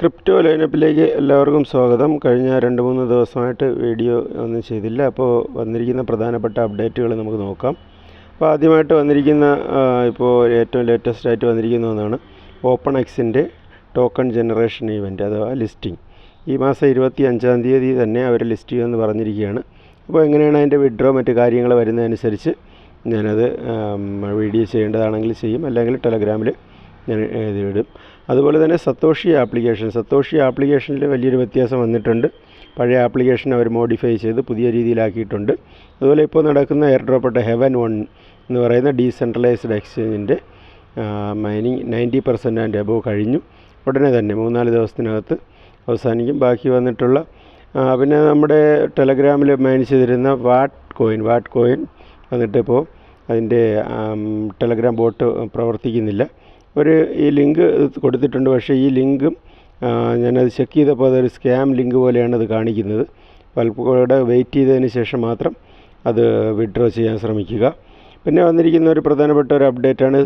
Crypto ലൈനപ്പിലേക്ക് എല്ലാവർക്കും സ്വാഗതം. കഴിഞ്ഞ രണ്ട് മൂന്ന് ദിവസമായിട്ട് വീഡിയോ ഒന്നും ചെയ്തില്ല. അപ്പോൾ വന്നിരിക്കുന്ന പ്രധാനപ്പെട്ട അപ്ഡേറ്റുകൾ നമുക്ക് നോക്കാം. അപ്പോൾ ആദ്യമായിട്ട് വന്നിരിക്കുന്ന ഇപ്പോൾ ഏറ്റവും ലേറ്റസ്റ്റ് ആയിട്ട് വന്നിരിക്കുന്ന ഒന്നാണ് ഓപ്പൺ എക്സിന്റെ ടോക്കൺ ജനറേഷൻ ഇവന്റ് അഥവാ ലിസ്റ്റിംഗ് ഈ മാസം ഇരുപത്തി അഞ്ചാം തീയതി തന്നെ അവർ ലിസ്റ്റ് ചെയ്യുമെന്ന് പറഞ്ഞിരിക്കുകയാണ്. അപ്പോൾ എങ്ങനെയാണ് അതിന്റെ വിഡ്രോ മറ്റ് കാര്യങ്ങൾ വരുന്നതനുസരിച്ച് ഞാനത് വീഡിയോ ചെയ്യേണ്ടതാണെങ്കിൽ ചെയ്യും. അല്ലെങ്കിൽ ടെലഗ്രാമിൽ ഞാൻ എഴുതിവിടും അതുപോലെ തന്നെ സത്തോഷി ആപ്ലിക്കേഷൻ. സത്തോഷി ആപ്ലിക്കേഷനിൽ വലിയൊരു വ്യത്യാസം വന്നിട്ടുണ്ട്. പഴയ ആപ്ലിക്കേഷൻ അവർ മോഡിഫൈ ചെയ്ത് പുതിയ രീതിയിലാക്കിയിട്ടുണ്ട്. അതുപോലെ ഇപ്പോൾ നടക്കുന്ന എയർ ഡ്രോപ്പട്ട ഹെവൻ വൺ എന്ന് പറയുന്ന decentralised എക്സ്ചേഞ്ചിന്റെ mining ninety percent and above കഴിഞ്ഞു. ഉടനെ തന്നെ മൂന്നാൽ ദിവസത്തിനകത്ത് അവസാനിക്കും. ബാക്കി വന്നിട്ടുള്ള പിന്നെ നമ്മുടെ ടെലഗ്രാമിൽ മൈൻ ചെയ്തിരുന്ന വാട്ട് കോയിൻ വാട്ട് കോയിൻ വന്നിട്ടിപ്പോൾ അതിന്റെ ടെലഗ്രാം ബോട്ട് പ്രവർത്തിക്കുന്നില്ല. ഒരു ഈ ലിങ്ക് കൊടുത്തിട്ടുണ്ട്. പക്ഷേ ഈ ലിങ്കും ഞാനത് ചെക്ക് ചെയ്തപ്പോൾ അതൊരു സ്കാം ലിങ്ക് പോലെയാണ് അത് കാണിക്കുന്നത്. പലപ്പോഴും വെയിറ്റ് ചെയ്തതിന് ശേഷം മാത്രം അത് വിഡ്രോ ചെയ്യാൻ ശ്രമിക്കുക. പിന്നെ വന്നിരിക്കുന്ന ഒരു പ്രധാനപ്പെട്ട ഒരു അപ്ഡേറ്റാണ്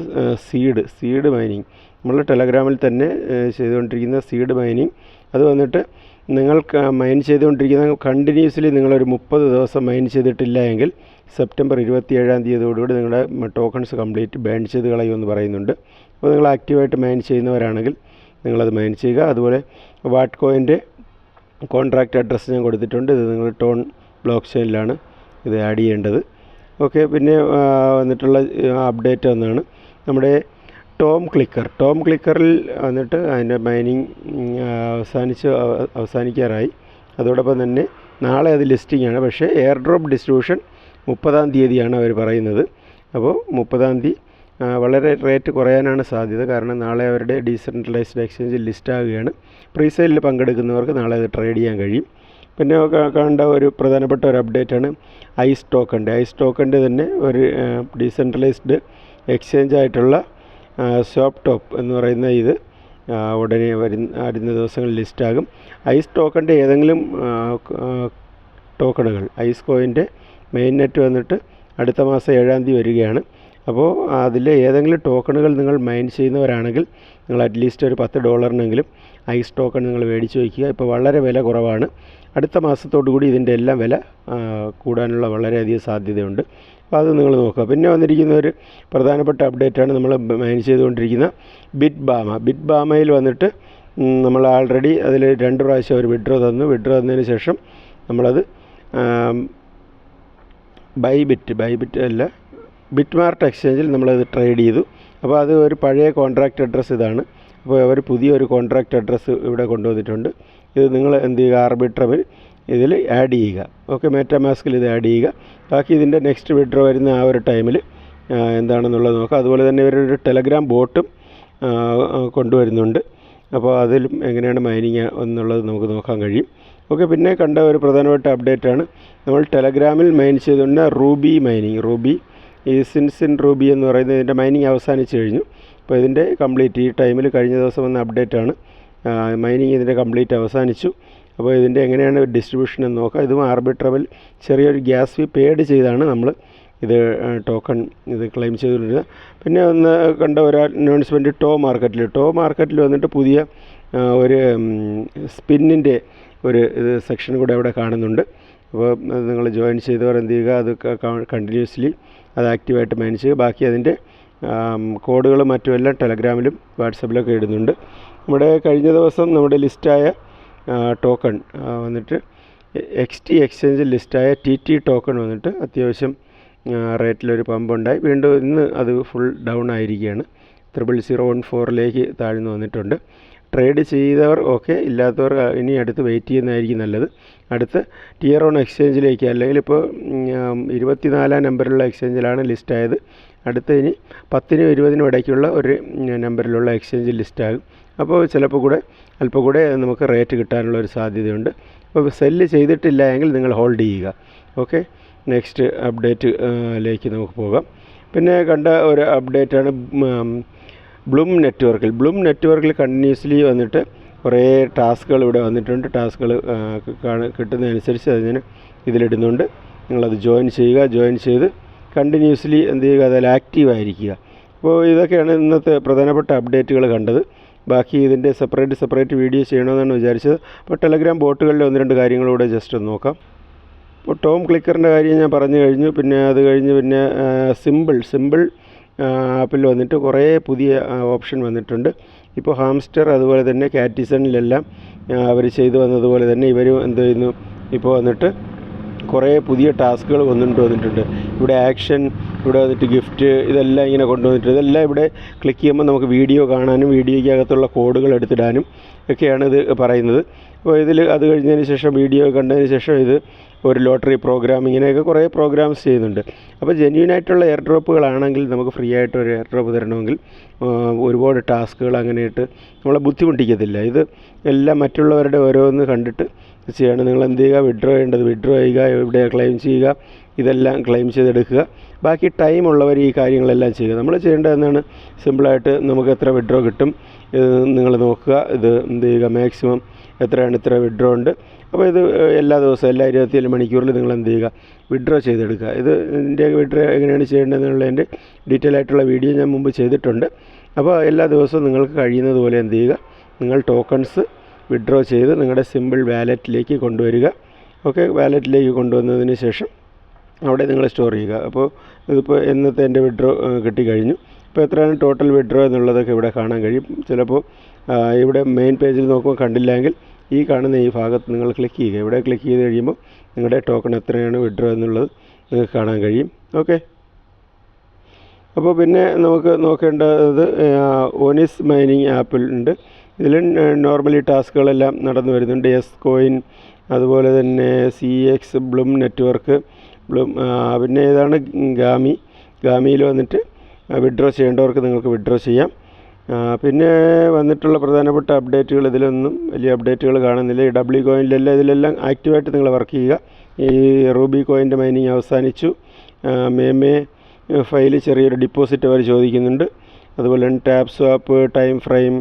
സീഡ് സീഡ് മൈനിങ്. നമ്മൾ ടെലഗ്രാമിൽ തന്നെ ചെയ്തുകൊണ്ടിരിക്കുന്ന സീഡ് മൈനിങ്. അത് വന്നിട്ട് നിങ്ങൾ മൈൻ ചെയ്തുകൊണ്ടിരിക്കുന്ന കണ്ടിന്യൂസ്ലി നിങ്ങളൊരു മുപ്പത് ദിവസം മൈൻ ചെയ്തിട്ടില്ല എങ്കിൽ സെപ്റ്റംബർ ഇരുപത്തി ഏഴാം തീയതിയോടുകൂടി നിങ്ങളുടെ ടോക്കൺസ് കംപ്ലീറ്റ് ബാൻ ചെയ്ത് കളയുമെന്ന് പറയുന്നുണ്ട്. അപ്പോൾ നിങ്ങൾ ആക്റ്റീവായിട്ട് മൈൻ ചെയ്യുന്നവരാണെങ്കിൽ നിങ്ങളത് മൈൻ ചെയ്യുക. അതുപോലെ വാട്ട് കോയിന്റെ കോൺട്രാക്റ്റ് അഡ്രസ്സ് ഞാൻ കൊടുത്തിട്ടുണ്ട്. ഇത് നിങ്ങൾ ടോൺ ബ്ലോക്ക് ചെയിനിലാണ് ഇത് ആഡ് ചെയ്യേണ്ടത്. ഓക്കെ പിന്നെ വന്നിട്ടുള്ള അപ്ഡേറ്റ് ഒന്നാണ് നമ്മുടെ ടോം ക്ലിക്കർ. ടോം ക്ലിക്കറിൽ വന്നിട്ട് അതിന്റെ മൈനിങ് അവസാനിച്ച് അവ- അവസാനിക്കാറായി. അതോടൊപ്പം തന്നെ നാളെ അത് ലിസ്റ്റിംഗ് ആണ്. പക്ഷേ എയർ ഡ്രോപ്പ് ഡിസ്ട്രിബ്യൂഷൻ മുപ്പതാം തീയതിയാണ് അവർ പറയുന്നത്. അപ്പോൾ മുപ്പതാം തീയതി വളരെ റേറ്റ് കുറയാനാണ് സാധ്യത. കാരണം നാളെ അവരുടെ ഡീസെൻട്രലൈസ്ഡ് എക്സ്ചേഞ്ചിൽ ലിസ്റ്റ് ആകുകയാണ്. പ്രീസെയിലിൽ പങ്കെടുക്കുന്നവർക്ക് നാളെ അത് ട്രേഡ് ചെയ്യാൻ കഴിയും. പിന്നെ കണ്ട ഒരു പ്രധാനപ്പെട്ട ഒരു അപ്ഡേറ്റ് ആണ് ഐസ് ടോക്കന്റെ ഐസ് ടോക്കന്റെ തന്നെ ഒരു ഡീസെൻട്രലൈസ്ഡ് എക്സ്ചേഞ്ച് ആയിട്ടുള്ള ഷോപ്പ് ടോപ്പ് എന്ന് പറയുന്ന ഇത് ഉടനെ വരുന്ന വരുന്ന ദിവസങ്ങളിൽ ലിസ്റ്റാകും ഐസ് ടോക്കന്റെ ഏതെങ്കിലും ടോക്കണുകൾ ഐസ് കോയിന്റെ മെയിൻ നെറ്റ് വന്നിട്ട് അടുത്ത മാസം ഏഴാം തീയതി വരികയാണ്. അപ്പോൾ അതിൽ ഏതെങ്കിലും ടോക്കണുകൾ നിങ്ങൾ മൈൻ ചെയ്യുന്നവരാണെങ്കിൽ നിങ്ങൾ അറ്റ്ലീസ്റ്റ് ഒരു പത്ത് ഡോളറിനെങ്കിലും ഐസ് ടോക്കൺ നിങ്ങൾ മേടിച്ച് വയ്ക്കുക. ഇപ്പോൾ വളരെ വില കുറവാണ്. അടുത്ത മാസത്തോടു കൂടി ഇതിന്റെ എല്ലാം വില കൂടാനുള്ള വളരെയധികം സാധ്യതയുണ്ട്. അപ്പോൾ അത് നിങ്ങൾ നോക്കുക. പിന്നെ വന്നിരിക്കുന്ന ഒരു പ്രധാനപ്പെട്ട അപ്ഡേറ്റാണ് നമ്മൾ മൈൻ ചെയ്തുകൊണ്ടിരിക്കുന്ന ബിറ്റ് ബാമ ബിറ്റ് ബാമയിൽ വന്നിട്ട് നമ്മൾ ആൾറെഡി അതിൽ രണ്ട് പ്രാവശ്യം അവർ വിഡ്രോ തന്നു. വിഡ്രോ തന്നതിന് ശേഷം നമ്മളത് ബൈ ബിറ്റ് അല്ല ബിറ്റ് മാർട്ട് എക്സ്ചേഞ്ചിൽ നമ്മളത് ട്രേഡ് ചെയ്തു. അപ്പോൾ അത് ഒരു പഴയ കോൺട്രാക്റ്റ് അഡ്രസ്സ് ഇതാണ്. അപ്പോൾ അവർ പുതിയൊരു കോൺട്രാക്റ്റ് അഡ്രസ്സ് ഇവിടെ കൊണ്ടുവന്നിട്ടുണ്ട്. ഇത് നിങ്ങൾ എന്ത് ചെയ്യുക? ആർബിട്രമിൽ ഇതിൽ ആഡ് ചെയ്യുക. ഓക്കെ മെറ്റാമാസ്കിൽ ഇത് ആഡ് ചെയ്യുക. ബാക്കി ഇതിന്റെ നെക്സ്റ്റ് വിഡ്രോ വരുന്ന ആ ഒരു ടൈമിൽ എന്താണെന്നുള്ളത് നോക്കുക അതുപോലെ തന്നെ ഇവരൊരു ടെലഗ്രാം ബോട്ടും കൊണ്ടുവരുന്നുണ്ട്. അപ്പോൾ അതിലും എങ്ങനെയാണ് മൈനിങ് എന്നുള്ളത് നമുക്ക് നോക്കാൻ കഴിയും. ഓക്കെ പിന്നെ കണ്ട ഒരു പ്രധാനപ്പെട്ട അപ്ഡേറ്റാണ് നമ്മൾ ടെലഗ്രാമിൽ മൈൻ ചെയ്തുകൊണ്ട് റൂബി മൈനിങ് റൂബി ഈ സിൻസിൻ റൂബി എന്ന് പറയുന്നത് ഇതിന്റെ മൈനിങ് അവസാനിച്ച് കഴിഞ്ഞു. അപ്പോൾ ഇതിന്റെ കംപ്ലീറ്റ് ഈ ടൈമിൽ കഴിഞ്ഞ ദിവസം വന്ന അപ്ഡേറ്റ് ആണ്. മൈനിങ് ഇതിന്റെ കംപ്ലീറ്റ് അവസാനിച്ചു. അപ്പോൾ ഇതിന്റെ എങ്ങനെയാണ് ഡിസ്ട്രിബ്യൂഷൻ എന്ന് നോക്കാം. ഇതും ആർബിട്രബിൾ ചെറിയൊരു ഗ്യാസ് ഫീ പേഡ് ചെയ്താണ് നമ്മൾ ഇത് ടോക്കൺ ഇത് ക്ലെയിം ചെയ്തുകൊണ്ടിരുന്നത്. പിന്നെ ഒന്ന് കണ്ട ഒരാൾ അനൗൺസ്മെന്റ് ടോ മാർക്കറ്റിൽ ടോ മാർക്കറ്റിൽ വന്നിട്ട് പുതിയ ഒരു സ്പിന്നിന്റെ ഒരു ഇത് സെക്ഷൻ കൂടെ അവിടെ കാണുന്നുണ്ട്. അപ്പോൾ നിങ്ങൾ ജോയിൻ ചെയ്തവർ എന്ത് ചെയ്യുക? അത് കണ്ടിന്യൂസ്ലി അത് ആക്റ്റീവായിട്ട് മാനേജ് ചെയ്യുക ബാക്കി അതിന്റെ കോഡുകളും മറ്റുമെല്ലാം ടെലഗ്രാമിലും വാട്സപ്പിലൊക്കെ ഇടുന്നുണ്ട്. നമ്മുടെ കഴിഞ്ഞ ദിവസം നമ്മുടെ ലിസ്റ്റായ ടോക്കൺ വന്നിട്ട് എക്സ് ടി എക്സ്ചേഞ്ചിൽ ലിസ്റ്റായ ടി ടി ടോക്കൺ വന്നിട്ട് അത്യാവശ്യം റേറ്റിലൊരു പമ്പുണ്ടായി. വീണ്ടും ഇന്ന് അത് ഫുൾ ഡൗൺ ആയിരിക്കുകയാണ്. ത്രിബിൾ സീറോ വൺ ഫോറിലേക്ക് താഴ്ന്നു വന്നിട്ടുണ്ട്. ട്രേഡ് ചെയ്തവർ ഓക്കെ ഇല്ലാത്തവർ ഇനി അടുത്ത് വെയിറ്റ് ചെയ്യുന്നതായിരിക്കും നല്ലത്. അടുത്ത് ടിയർ ഓൺ എക്സ്ചേഞ്ചിലേക്ക് അല്ലെങ്കിൽ ഇപ്പോൾ ഇരുപത്തിനാലാം നമ്പറിലുള്ള എക്സ്ചേഞ്ചിലാണ് ലിസ്റ്റ് ആയത്. അടുത്ത് ഇനി പത്തിനും ഇരുപതിനും ഇടയ്ക്കുള്ള ഒരു നമ്പറിലുള്ള എക്സ്ചേഞ്ച് ലിസ്റ്റ് ആകും. അപ്പോൾ ചിലപ്പോൾ കൂടെ അല്പം കൂടെ നമുക്ക് റേറ്റ് കിട്ടാനുള്ള ഒരു സാധ്യതയുണ്ട്. അപ്പോൾ സെല്ല് ചെയ്തിട്ടില്ല എങ്കിൽ നിങ്ങൾ ഹോൾഡ് ചെയ്യുക. ഓക്കെ നെക്സ്റ്റ് അപ്ഡേറ്റ് ലേക്ക് നമുക്ക് പോകാം. പിന്നെ കണ്ട ഒരു അപ്ഡേറ്റാണ് ബ്ലൂം നെറ്റ്വർക്കിൽ ബ്ലൂം നെറ്റ്വർക്കിൽ കണ്ടിന്യൂസ്ലി വന്നിട്ട് കുറേ ടാസ്കുകൾ ഇവിടെ വന്നിട്ടുണ്ട്. ടാസ്കുകൾ കിട്ടുന്നതനുസരിച്ച് അതിന് ഇതിലിടുന്നുണ്ട്. നിങ്ങളത് ജോയിൻ ചെയ്യുക ജോയിൻ ചെയ്ത് കണ്ടിന്യൂസ്ലി എന്ത് ചെയ്യുക അതിൽ ആക്റ്റീവ് ആയിരിക്കുക. അപ്പോൾ ഇതൊക്കെയാണ് ഇന്നത്തെ പ്രധാനപ്പെട്ട അപ്ഡേറ്റുകൾ കണ്ടത്. ബാക്കി ഇതിന്റെ സെപ്പറേറ്റ് സെപ്പറേറ്റ് വീഡിയോ ചെയ്യണമെന്നാണ് വിചാരിച്ചത്. അപ്പോൾ ടെലഗ്രാം ബോട്ടുകളിലെ ഒന്ന് രണ്ട് കാര്യങ്ങളൂടെ ജസ്റ്റ് ഒന്ന് നോക്കാം. ഇപ്പോൾ ടോം ക്ലിക്കറിന്റെ കാര്യം ഞാൻ പറഞ്ഞു കഴിഞ്ഞു. പിന്നെ അത് കഴിഞ്ഞ് പിന്നെ സിമ്പിൾ സിമ്പിൾ ആപ്പിൽ വന്നിട്ട് കുറേ പുതിയ ഓപ്ഷൻ വന്നിട്ടുണ്ട്. ഇപ്പോൾ ഹാംസ്റ്റർ അതുപോലെ തന്നെ കാറ്റിസണിലെല്ലാം അവർ ചെയ്തു വന്നതുപോലെ തന്നെ ഇവരും എന്ത് ചെയ്യുന്നു ഇപ്പോൾ വന്നിട്ട് കുറേ പുതിയ ടാസ്കുകൾ വന്നിട്ട് വന്നിട്ടുണ്ട്. ഇവിടെ ആക്ഷൻ ഇവിടെ വന്നിട്ട് ഗിഫ്റ്റ് ഇതെല്ലാം ഇങ്ങനെ കൊണ്ടുവന്നിട്ട് ഇതെല്ലാം ഇവിടെ ക്ലിക്ക് ചെയ്യുമ്പോൾ നമുക്ക് വീഡിയോ കാണാനും വീഡിയോയ്ക്കകത്തുള്ള കോഡുകൾ എടുത്തിടാനും ഒക്കെയാണ് ഇത് പറയുന്നത്. അപ്പോൾ ഇതിൽ അത് കഴിഞ്ഞതിന് ശേഷം വീഡിയോ കണ്ടതിന് ശേഷം ഇത് ഒരു ലോട്ടറി പ്രോഗ്രാം ഇങ്ങനെയൊക്കെ കുറേ പ്രോഗ്രാംസ് ചെയ്യുന്നുണ്ട്. അപ്പോൾ ജെന്യൂൻ ആയിട്ടുള്ള എയർ ഡ്രോപ്പുകളാണെങ്കിൽ നമുക്ക് ഫ്രീ ആയിട്ട് ഒരു എയർ ഡ്രോപ്പ് തരണമെങ്കിൽ ഒരുപാട് ടാസ്കുകൾ അങ്ങനെയിട്ട് നമ്മളെ ബുദ്ധിമുട്ടിക്കത്തില്ല. ഇത് എല്ലാം മറ്റുള്ളവരുടെ ഓരോന്ന് കണ്ടിട്ട് ചെയ്യണം നിങ്ങൾ എന്ത് ചെയ്യുക വിഡ്രോ ചെയ്യേണ്ടത് വിഡ്രോ ചെയ്യുക എവിടെ ക്ലെയിം ചെയ്യുക ഇതെല്ലാം ക്ലെയിം ചെയ്തെടുക്കുക. ബാക്കി ടൈം ഉള്ളവർ ഈ കാര്യങ്ങളെല്ലാം ചെയ്യുക. നമ്മൾ ചെയ്യേണ്ടത് എന്താണ്? സിമ്പിളായിട്ട് നമുക്ക് എത്ര വിഡ്രോ കിട്ടും നിങ്ങൾ നോക്കുക ഇത് എന്ത് ചെയ്യുക മാക്സിമം എത്രയാണ് ഇത്ര വിഡ്രോ ഉണ്ട്. അപ്പോൾ ഇത് എല്ലാ ദിവസവും എല്ലാ ഇരുപത്തിയേഴ് മണിക്കൂറിൽ നിങ്ങൾ എന്ത് ചെയ്യുക വിഡ്രോ ചെയ്തെടുക്കുക. ഇത് ഇതിന്റെ വിഡ്രോ എങ്ങനെയാണ് ചെയ്യേണ്ടതെന്നുള്ളതിന്റെ ഡീറ്റെയിൽ ആയിട്ടുള്ള വീഡിയോ ഞാൻ മുമ്പ് ചെയ്തിട്ടുണ്ട്. അപ്പോൾ എല്ലാ ദിവസവും നിങ്ങൾക്ക് കഴിയുന്നത് പോലെ എന്ത് ചെയ്യുക നിങ്ങൾ ടോക്കൺസ് വിഡ്രോ ചെയ്ത് നിങ്ങളുടെ സിമ്പിൾ വാലറ്റിലേക്ക് കൊണ്ടുവരിക. ഓക്കെ വാലറ്റിലേക്ക് കൊണ്ടുവന്നതിന് ശേഷം അവിടെ നിങ്ങൾ സ്റ്റോർ ചെയ്യുക. അപ്പോൾ ഇതിപ്പോൾ ഇന്നത്തെ എന്റെ വിഡ്രോ കിട്ടിക്കഴിഞ്ഞു. ഇപ്പോൾ എത്രയാണ് ടോട്ടൽ വിഡ്രോ എന്നുള്ളതൊക്കെ ഇവിടെ കാണാൻ കഴിയും. ചിലപ്പോൾ ഇവിടെ മെയിൻ പേജിൽ നോക്കുമ്പോൾ കണ്ടില്ലെങ്കിൽ ഈ കാണുന്ന ഈ ഭാഗത്ത് നിങ്ങൾ ക്ലിക്ക് ചെയ്യുക. ഇവിടെ ക്ലിക്ക് ചെയ്ത് കഴിയുമ്പോൾ നിങ്ങളുടെ ടോക്കൺ എത്രയാണ് വിഡ്രോ എന്നുള്ളത് നിങ്ങൾക്ക് കാണാൻ കഴിയും. ഓക്കെ അപ്പോൾ പിന്നെ നമുക്ക് നോക്കേണ്ടത് ഓനിസ് മൈനിങ് ആപ്പിൽ ഉണ്ട്. ഇതിൽ നോർമലി ടാസ്കുകളെല്ലാം നടന്നു വരുന്നുണ്ട്. എസ് കോയിൻ അതുപോലെ തന്നെ C X Bloom network Bloom പിന്നെ ഏതാണ്? ഗാമി ഗാമിയിൽ വന്നിട്ട് വിഡ്രോ ചെയ്യേണ്ടവർക്ക് നിങ്ങൾക്ക് വിഡ്രോ ചെയ്യാം. പിന്നെ വന്നിട്ടുള്ള പ്രധാനപ്പെട്ട അപ്ഡേറ്റുകൾ ഇതിലൊന്നും വലിയ അപ്ഡേറ്റുകൾ കാണുന്നില്ല. ഈ ഡബ്ല്യു കോയിനിലെല്ലാം ഇതിലെല്ലാം ആക്റ്റീവായിട്ട് നിങ്ങൾ വർക്ക് ചെയ്യുക. ഈ റൂബി കോയിന്റെ മൈനിങ് അവസാനിച്ചു. മേമേ ഫയൽ ചെറിയൊരു ഡിപ്പോസിറ്റ് അവർ ചോദിക്കുന്നുണ്ട്. അതുപോലെ തന്നെ TapSwap time frame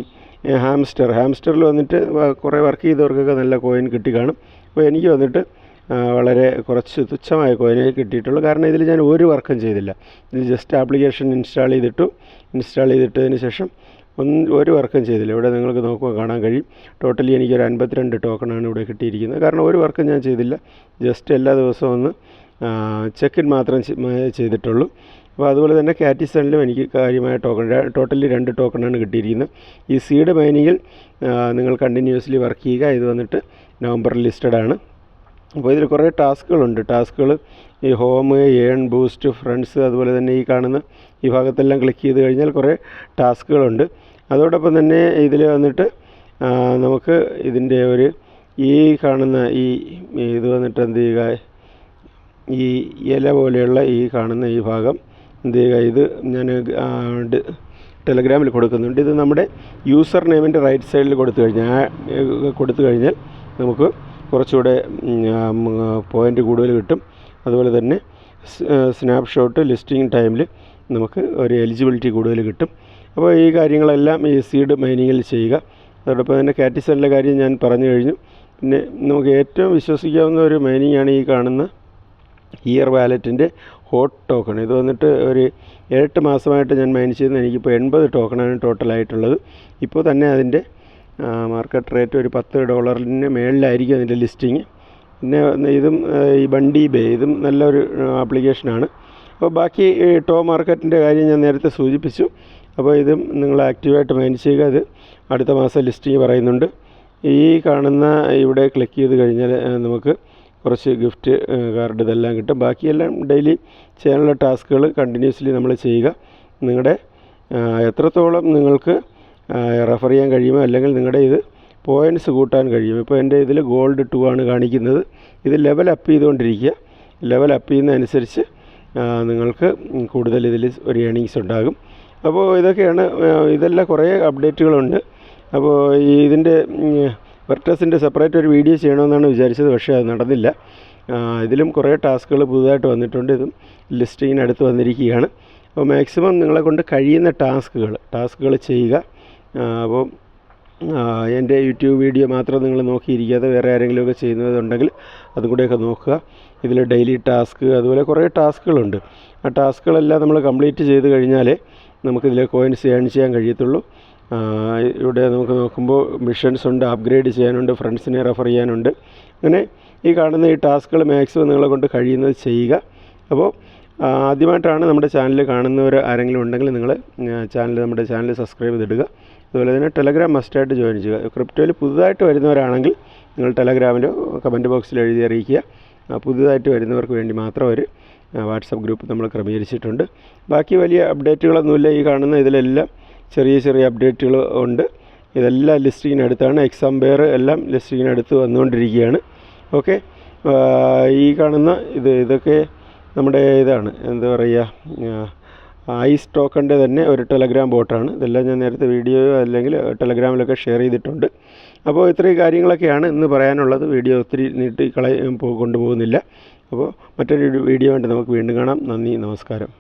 Hamster. ഹാംസ്റ്ററിൽ വന്നിട്ട് കുറേ വർക്ക് ചെയ്തവർക്കൊക്കെ നല്ല കോയിൻ കിട്ടി കാണും. അപ്പോൾ എനിക്ക് വന്നിട്ട് വളരെ കുറച്ച് തുച്ഛമായ കോയിനേ കിട്ടിയിട്ടുള്ളൂ. കാരണം ഇതിൽ ഞാൻ ഒരു വർക്കും ചെയ്തില്ല. ഇത് ജസ്റ്റ് ആപ്ലിക്കേഷൻ ഇൻസ്റ്റാൾ ചെയ്തിട്ടു. ഇൻസ്റ്റാൾ ചെയ്തിട്ടതിന് ശേഷം ഒന്ന് ഒരു വർക്കും ചെയ്തില്ല. ഇവിടെ നിങ്ങൾക്ക് നോക്കുമ്പോൾ കാണാൻ കഴിയും. ടോട്ടലി എനിക്കൊരു അൻപത്തിരണ്ട് ടോക്കണാണ് ഇവിടെ കിട്ടിയിരിക്കുന്നത്. കാരണം ഒരു വർക്കും ഞാൻ ചെയ്തില്ല. ജസ്റ്റ് എല്ലാ ദിവസവും ഒന്ന് ചെക്ക് ഇൻ മാത്രം ചെയ്തിട്ടുള്ളൂ. അപ്പോൾ അതുപോലെ തന്നെ കാറ്റിസണിലും എനിക്ക് കാര്യമായ ടോക്കൺ ടോട്ടലി രണ്ട് ടോക്കണാണ് കിട്ടിയിരിക്കുന്നത്. ഈ സീഡ് മൈനിങ്ങിൽ നിങ്ങൾ കണ്ടിന്യൂസ്ലി വർക്ക് ചെയ്യുക. ഇത് വന്നിട്ട് നവംബറിൽ ലിസ്റ്റഡ് ആണ്. അപ്പോൾ ഇതിൽ കുറേ ടാസ്കുകളുണ്ട്. ടാസ്കുകൾ ഈ ഹോം ഏൺ ബൂസ്റ്റ് ഫ്രണ്ട്സ് അതുപോലെ തന്നെ ഈ കാണുന്ന ഈ ഭാഗത്തെല്ലാം ക്ലിക്ക് ചെയ്ത് കഴിഞ്ഞാൽ കുറേ ടാസ്കുകളുണ്ട്. അതോടൊപ്പം തന്നെ ഇതിൽ വന്നിട്ട് നമുക്ക് ഇതിന്റെ ഒരു ഈ കാണുന്ന ഈ ഇത് വന്നിട്ട് എന്ത് ചെയ്യുക? ഈ ഇല പോലെയുള്ള ഈ കാണുന്ന ഈ ഭാഗം എന്ത് ഇത് ഞാൻ ടെലഗ്രാമിൽ കൊടുക്കുന്നുണ്ട്. ഇത് നമ്മുടെ യൂസർ നെയിമിന്റെ റൈറ്റ് സൈഡിൽ കൊടുത്തു കഴിഞ്ഞാൽ കൊടുത്തു കഴിഞ്ഞാൽ നമുക്ക് കുറച്ചുകൂടെ പോയിന്റ് കൂടുതൽ കിട്ടും. അതുപോലെ തന്നെ സ്നാപ്ഷോട്ട് ലിസ്റ്റിംഗ് ടൈമിൽ നമുക്ക് ഒരു എലിജിബിലിറ്റി കൂടുതൽ കിട്ടും. അപ്പോൾ ഈ കാര്യങ്ങളെല്ലാം ഈ സീഡ് മൈനിങ്ങിൽ ചെയ്യുക. അതോടൊപ്പം തന്നെ കാറ്റിസലിന്റെ കാര്യം ഞാൻ പറഞ്ഞു കഴിഞ്ഞു. പിന്നെ നമുക്ക് ഏറ്റവും വിശ്വസിക്കാവുന്ന ഒരു മൈനിങ് ആണ് ഈ കാണുന്ന ഇയർ വാലറ്റിന്റെ ഹോട്ട് ടോക്കൺ ഇത് വന്നിട്ട് ഒരു എട്ട് മാസമായിട്ട് ഞാൻ മൈൻ ചെയ്യുന്ന എനിക്കിപ്പോൾ എൺപത് ടോക്കണാണ് ടോട്ടലായിട്ടുള്ളത് ഇപ്പോൾ തന്നെ അതിന്റെ മാർക്കറ്റ് റേറ്റ് ഒരു പത്ത് ഡോളറിന് മേളിലായിരിക്കും അതിന്റെ ലിസ്റ്റിങ് പിന്നെ ഇതും ഈ ബണ്ടി ബേ ഇതും നല്ലൊരു ആപ്ലിക്കേഷനാണ് അപ്പോൾ ബാക്കി ടോ മാർക്കറ്റിന്റെ കാര്യം ഞാൻ നേരത്തെ സൂചിപ്പിച്ചു. അപ്പോൾ ഇതും നിങ്ങൾ ആക്റ്റീവായിട്ട് മൈൻ ചെയ്യുക. ഇത് അടുത്ത മാസം ലിസ്റ്റിങ് പറയുന്നുണ്ട്. ഈ കാണുന്ന ഇവിടെ ക്ലിക്ക് ചെയ്ത് കഴിഞ്ഞാൽ നമുക്ക് കുറച്ച് ഗിഫ്റ്റ് കാർഡ് ഇതെല്ലാം കിട്ടും. ബാക്കിയെല്ലാം ഡെയിലി ചെയ്യാനുള്ള ടാസ്കുകൾ കണ്ടിന്യൂസ്ലി നമ്മൾ ചെയ്യുക. നിങ്ങളുടെ എത്രത്തോളം നിങ്ങൾക്ക് റെഫർ ചെയ്യാൻ കഴിയുമോ അല്ലെങ്കിൽ നിങ്ങളുടെ ഇത് പോയിന്റ്സ് കൂട്ടാൻ കഴിയും ഇപ്പോൾ എന്റെ ഇതിൽ ഗോൾഡ് ടു ആണ് കാണിക്കുന്നത്. ഇത് ലെവൽ അപ്പ് ചെയ്തുകൊണ്ടിരിക്കുക. ലെവൽ അപ്പ് ചെയ്യുന്നതനുസരിച്ച് നിങ്ങൾക്ക് കൂടുതൽ ഇതിൽ ഒരു ഏണിങ്സ് ഉണ്ടാകും. അപ്പോൾ ഇതൊക്കെയാണ് ഇതെല്ലാം കുറേ അപ്ഡേറ്റുകളുണ്ട് അപ്പോൾ ഇതിന്റെ വെർട്ടസിന്റെ സെപ്പറേറ്റ് ഒരു വീഡിയോ ചെയ്യണമെന്നാണ് വിചാരിച്ചത് പക്ഷേ അത് നടന്നില്ല. ഇതിലും കുറേ ടാസ്കുകൾ പുതുതായിട്ട് വന്നിട്ടുണ്ട്. ഇതും ലിസ്റ്റിങ്ങിനടുത്ത് വന്നിരിക്കുകയാണ്. അപ്പോൾ മാക്സിമം നിങ്ങളെ കൊണ്ട് കഴിയുന്ന ടാസ്കുകൾ ടാസ്കുകൾ ചെയ്യുക. അപ്പോൾ എന്റെ യൂട്യൂബ് വീഡിയോ മാത്രം നിങ്ങൾ നോക്കിയിരിക്കാതെ വേറെ ആരെങ്കിലുമൊക്കെ ചെയ്യുന്നതുണ്ടെങ്കിൽ അതും കൂടെയൊക്കെ നോക്കുക. ഇതിൽ ഡെയിലി ടാസ്ക് അതുപോലെ കുറേ ടാസ്കുകളുണ്ട്. ആ ടാസ്കുകളെല്ലാം നമ്മൾ കംപ്ലീറ്റ് ചെയ്ത് കഴിഞ്ഞാലേ നമുക്കിതിൽ കോയിൻസ് ഏൺ ചെയ്യാൻ കഴിയത്തുള്ളൂ. ഇവിടെ നമുക്ക് നോക്കുമ്പോൾ മിഷൻസ് ഉണ്ട് അപ്ഗ്രേഡ് ചെയ്യാനുണ്ട് ഫ്രണ്ട്സിനെ റെഫർ ചെയ്യാനുണ്ട്. അങ്ങനെ ഈ കാണുന്ന ഈ ടാസ്കുകൾ മാക്സിമം നിങ്ങളെ കൊണ്ട് കഴിയുന്നത് ചെയ്യുക. അപ്പോൾ ആദ്യമായിട്ടാണ് നമ്മുടെ ചാനൽ കാണുന്നവർ ആരെങ്കിലും ഉണ്ടെങ്കിൽ നിങ്ങൾ ചാനൽ നമ്മുടെ ചാനൽ സബ്സ്ക്രൈബ് ചെയ്തിടുക. അതുപോലെ തന്നെ ടെലഗ്രാം മസ്റ്റായിട്ട് ജോയിൻ ചെയ്യുക. ക്രിപ്റ്റോയിൽ പുതുതായിട്ട് വരുന്നവരാണെങ്കിൽ നിങ്ങൾ ടെലഗ്രാമിലോ കമന്റ് ബോക്സിൽ എഴുതി അറിയിക്കുക. പുതുതായിട്ട് വരുന്നവർക്ക് വേണ്ടി മാത്രം ഒരു വാട്സപ്പ് ഗ്രൂപ്പ് നമ്മൾ ക്രമീകരിച്ചിട്ടുണ്ട്. ബാക്കി വലിയ അപ്ഡേറ്റുകളൊന്നുമില്ല ഈ കാണുന്ന ഇതിലെല്ലാം. ചെറിയ ചെറിയ അപ്ഡേറ്റുകൾ ഉണ്ട്. ഇതെല്ലാം ലിസ്റ്റിങ്ങിനടുത്താണ്. എക്സാം പെയർ എല്ലാം ലിസ്റ്റിങ്ങിനടുത്ത് വന്നുകൊണ്ടിരിക്കുകയാണ്. ഓക്കെ ഈ കാണുന്ന ഇത് ഇതൊക്കെ നമ്മുടെ ഇതാണ്. എന്താ പറയുക ഐസ് ടോക്കന്റെ തന്നെ ഒരു ടെലഗ്രാം ബോട്ടാണ്. ഇതെല്ലാം ഞാൻ നേരത്തെ വീഡിയോ അല്ലെങ്കിൽ ടെലഗ്രാമിലൊക്കെ ഷെയർ ചെയ്തിട്ടുണ്ട്. അപ്പോൾ ഇത്രയും കാര്യങ്ങളൊക്കെയാണ് ഇന്ന് പറയാനുള്ളത്. വീഡിയോ ഒത്തിരി നീട്ടി കളയ കൊണ്ടുപോകുന്നില്ല. അപ്പോൾ മറ്റൊരു വീഡിയോ ആയിട്ട് നമുക്ക് വീണ്ടും കാണാം. നന്ദി നമസ്കാരം.